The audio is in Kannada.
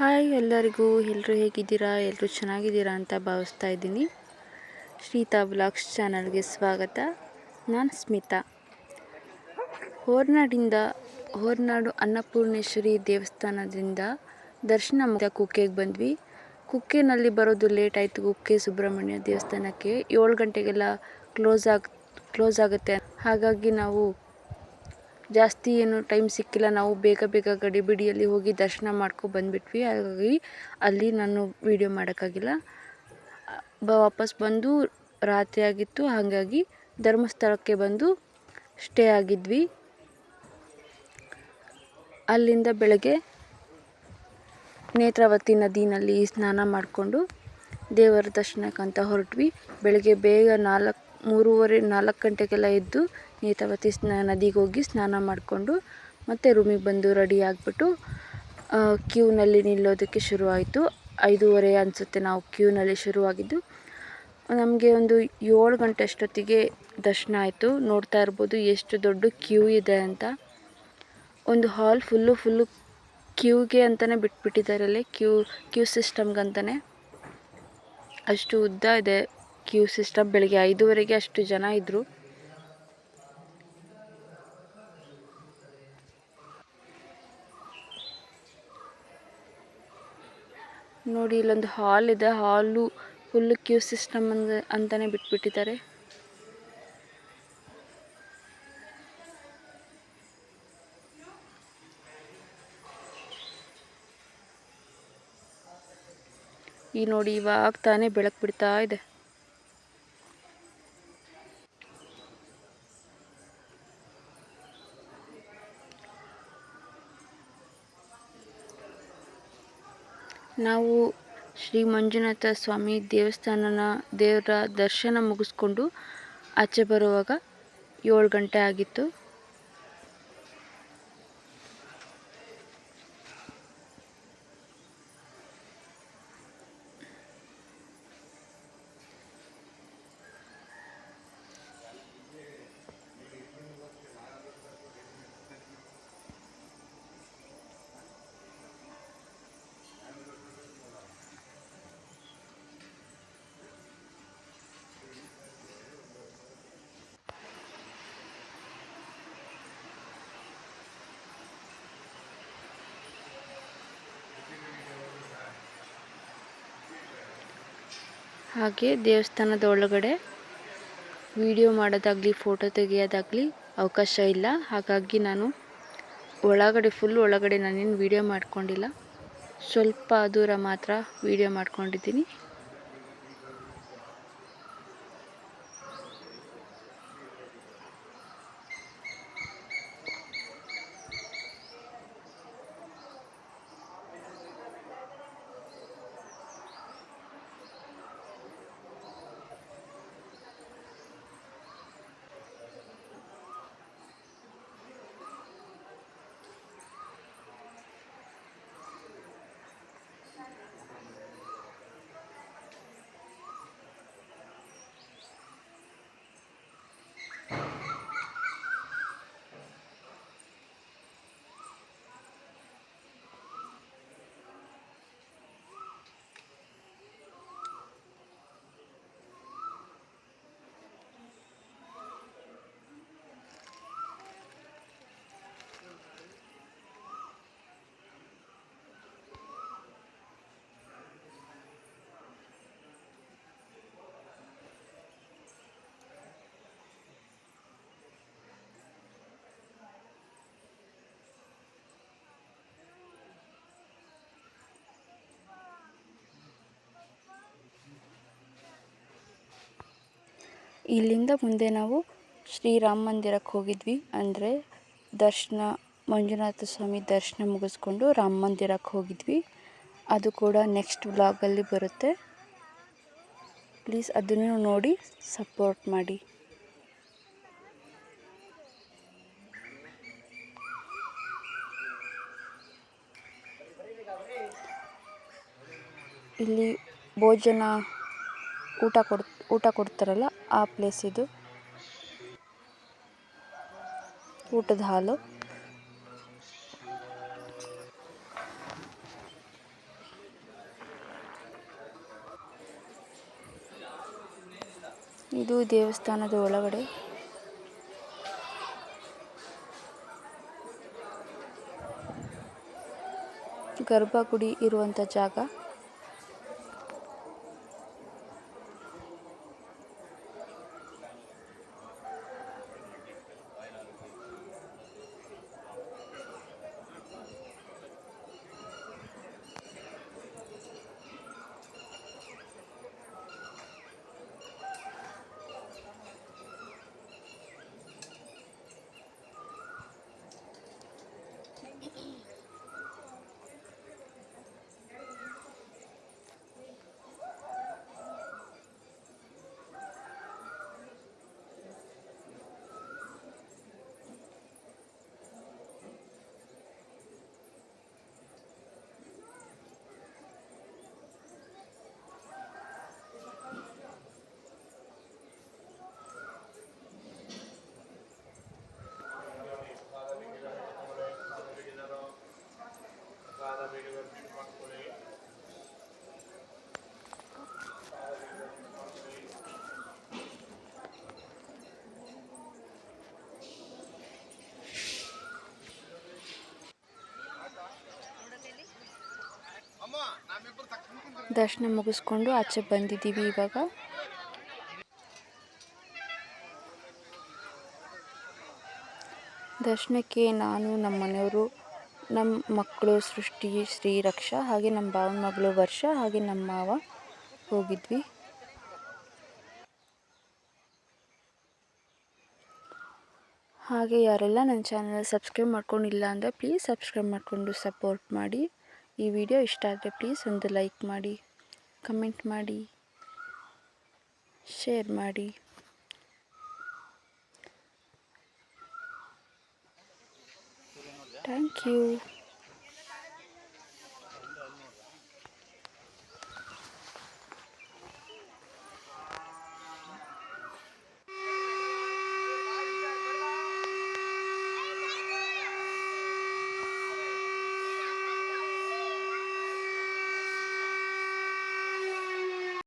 ಹಾಯ್ ಎಲ್ಲರಿಗೂ ಎಲ್ಲರೂ ಹೇಗಿದ್ದೀರಾ ಎಲ್ಲರೂ ಚೆನ್ನಾಗಿದ್ದೀರಾ ಅಂತ ಭಾವಿಸ್ತಾ ಇದ್ದೀನಿ. ಶ್ರೀತಾ ಬ್ಲಾಗ್ಸ್ ಚಾನಲ್ಗೆ ಸ್ವಾಗತ. ನಾನು ಸ್ಮಿತಾ. ಹೊರನಾಡಿಂದ, ಹೊರನಾಡು ಅನ್ನಪೂರ್ಣೇಶ್ವರಿ ದೇವಸ್ಥಾನದಿಂದ ದರ್ಶನ ಮುಗಿದ ಕುಕ್ಕೆಗೆ ಬಂದ್ವಿ. ಕುಕ್ಕೆನಲ್ಲಿ ಬರೋದು ಲೇಟ್ ಆಯಿತು. ಕುಕ್ಕೆ ಸುಬ್ರಹ್ಮಣ್ಯ ದೇವಸ್ಥಾನಕ್ಕೆ ಏಳು ಗಂಟೆಗೆಲ್ಲ ಕ್ಲೋಸ್ ಆಗ, ಕ್ಲೋಸ್ ಆಗುತ್ತೆ. ಹಾಗಾಗಿ ನಾವು ಜಾಸ್ತಿ ಏನು ಟೈಮ್ ಸಿಕ್ಕಿಲ್ಲ. ನಾವು ಬೇಗ ಬೇಗ ಗಡಿಬಿಡಿಯಲ್ಲಿ ಹೋಗಿ ದರ್ಶನ ಮಾಡ್ಕೊ ಬಂದುಬಿಟ್ವಿ. ಹಾಗಾಗಿ ಅಲ್ಲಿ ನಾನು ವೀಡಿಯೋ ಮಾಡೋಕ್ಕಾಗಿಲ್ಲ. ಬ, ವಾಪಸ್ ಬಂದು ರಾತ್ರಿ ಆಗಿತ್ತು. ಹಾಗಾಗಿ ಧರ್ಮಸ್ಥಳಕ್ಕೆ ಬಂದು ಸ್ಟೇ ಆಗಿದ್ವಿ. ಅಲ್ಲಿಂದ ಬೆಳಗ್ಗೆ ನೇತ್ರಾವತಿ ನದಿನಲ್ಲಿ ಸ್ನಾನ ಮಾಡಿಕೊಂಡು ದೇವರ ದರ್ಶನಕ್ಕಂತ ಹೊರಟ್ವಿ. ಬೆಳಗ್ಗೆ ಬೇಗ ನಾಲ್ಕು, ಮೂರುವರೆ ನಾಲ್ಕು ಗಂಟೆಗೆಲ್ಲ ಎದ್ದು ನೇತ್ರಾವತಿ ಸ್ನಾ ನದಿಗೆ ಹೋಗಿ ಸ್ನಾನ ಮಾಡಿಕೊಂಡು ಮತ್ತೆ ರೂಮಿಗೆ ಬಂದು ರೆಡಿ ಆಗಿಬಿಟ್ಟು ಕ್ಯೂನಲ್ಲಿ ನಿಲ್ಲೋದಕ್ಕೆ ಶುರುವಾಯಿತು. ಐದೂವರೆ ಅನಿಸುತ್ತೆ ನಾವು ಕ್ಯೂನಲ್ಲಿ ಶುರುವಾಗಿದ್ದು. ನಮಗೆ ಒಂದು ಏಳು ಗಂಟೆ ಅಷ್ಟೊತ್ತಿಗೆ ದರ್ಶನ ಆಯಿತು. ನೋಡ್ತಾ ಇರ್ಬೋದು ಎಷ್ಟು ದೊಡ್ಡ ಕ್ಯೂ ಇದೆ ಅಂತ. ಒಂದು ಹಾಲ್ ಫುಲ್ಲು ಫುಲ್ಲು ಕ್ಯೂಗೆ ಅಂತಲೇ ಬಿಟ್ಬಿಟ್ಟಿದ್ದಾರೆ ಅಲ್ಲಿ, ಕ್ಯೂ ಕ್ಯೂ ಸಿಸ್ಟಮ್ಗಂತಲೇ ಅಷ್ಟು ಉದ್ದ ಇದೆ ಕ್ಯೂ ಸಿಸ್ಟಮ್. ಬೆಳಗ್ಗೆ ಐದೂವರೆಗೆ ಅಷ್ಟು ಜನ ಇದ್ದರು ನೋಡಿ, ಇಲ್ಲೊಂದು ಹಾಲ್ ಇದೆ. ಹಾಲು ಫುಲ್ ಕ್ಯೂ ಸಿಸ್ಟಮ್ ಅಂದ, ಅಂತಾನೆ ಬಿಟ್ಬಿಟ್ಟಿದ್ದಾರೆ. ಈ ನೋಡಿ, ಇವಾಗ ತಾನೇ ಬೆಳಕು ಬಿಡ್ತಾ ಇದೆ. ನಾವು ಶ್ರೀ ಮಂಜುನಾಥ ಸ್ವಾಮಿ ದೇವಸ್ಥಾನನ ದೇವರ ದರ್ಶನ ಮುಗಿಸ್ಕೊಂಡು ಆಚೆ ಬರುವಾಗ ಏಳು ಗಂಟೆ ಆಗಿತ್ತು. ಹಾಗೆ ದೇವಸ್ಥಾನದ ಒಳಗಡೆ ವಿಡಿಯೋ ಮಾಡೋದಾಗಲಿ ಫೋಟೋ ತೆಗೆಯೋದಾಗಲಿ ಅವಕಾಶ ಇಲ್ಲ. ಹಾಗಾಗಿ ನಾನು ಒಳಗಡೆ ಫುಲ್ ಒಳಗಡೆ ನಾನೇನು ವಿಡಿಯೋ ಮಾಡ್ಕೊಂಡಿಲ್ಲ. ಸ್ವಲ್ಪ ದೂರ ಮಾತ್ರ ವಿಡಿಯೋ ಮಾಡ್ಕೊಂಡಿದ್ದೀನಿ. ಇಲ್ಲಿಂದ ಮುಂದೆ ನಾವು ಶ್ರೀರಾಮ ಮಂದಿರಕ್ಕೆ ಹೋಗಿದ್ವಿ. ಅಂದರೆ ದರ್ಶನ, ಮಂಜುನಾಥ ಸ್ವಾಮಿ ದರ್ಶನ ಮುಗಿಸ್ಕೊಂಡು ರಾಮ ಮಂದಿರಕ್ಕೆ ಹೋಗಿದ್ವಿ. ಅದು ಕೂಡ ನೆಕ್ಸ್ಟ್ ವ್ಲಾಗಲ್ಲಿ ಬರುತ್ತೆ. ಪ್ಲೀಸ್ ಅದನ್ನು ನೋಡಿ ಸಪೋರ್ಟ್ ಮಾಡಿ. ಇಲ್ಲಿ ಭೋಜನ ಊಟ ಕೊಡ್, ಊಟ ಕೊಡ್ತಾರಲ್ಲ ಆ ಪ್ಲೇಸ್ ಇದು. ಊಟದ ಹಾಲು. ಇದು ದೇವಸ್ಥಾನದ ಒಳಗಡೆ. ಗರ್ಭಗುಡಿ ಇರುವಂಥ ಜಾಗ. ದರ್ಶನ ಮುಗಿಸ್ಕೊಂಡು ಆಚೆ ಬಂದಿದ್ದೀವಿ ಇವಾಗ. ದರ್ಶನಕ್ಕೆ ನಾನು, ನಮ್ಮ ಮನೆಯವರು, ನಮ್ಮ ಮಕ್ಕಳು, ಸೃಷ್ಟಿ, ಶ್ರೀ ರಕ್ಷಾ, ಹಾಗೆ ನಮ್ಮ ಭಾವನ ಮಗಳು ವರ್ಷ, ಹಾಗೆ ನಮ್ಮ ಮಾವ ಹೋಗಿದ್ವಿ. ಹಾಗೆ ಯಾರೆಲ್ಲ ನನ್ನ ಚಾನಲ್ ಸಬ್ಸ್ಕ್ರೈಬ್ ಮಾಡ್ಕೊಂಡಿಲ್ಲ ಅಂದರೆ ಪ್ಲೀಸ್ ಸಬ್ಸ್ಕ್ರೈಬ್ ಮಾಡಿಕೊಂಡು ಸಪೋರ್ಟ್ ಮಾಡಿ. ಈ ವಿಡಿಯೋ ಇಷ್ಟ ಆದರೆ ಪ್ಲೀಸ್ ಒಂದು ಲೈಕ್ ಮಾಡಿ ಕಮೆಂಟ್ ಮಾಡಿ ಶೇರ್ ಮಾಡಿ. Thank you.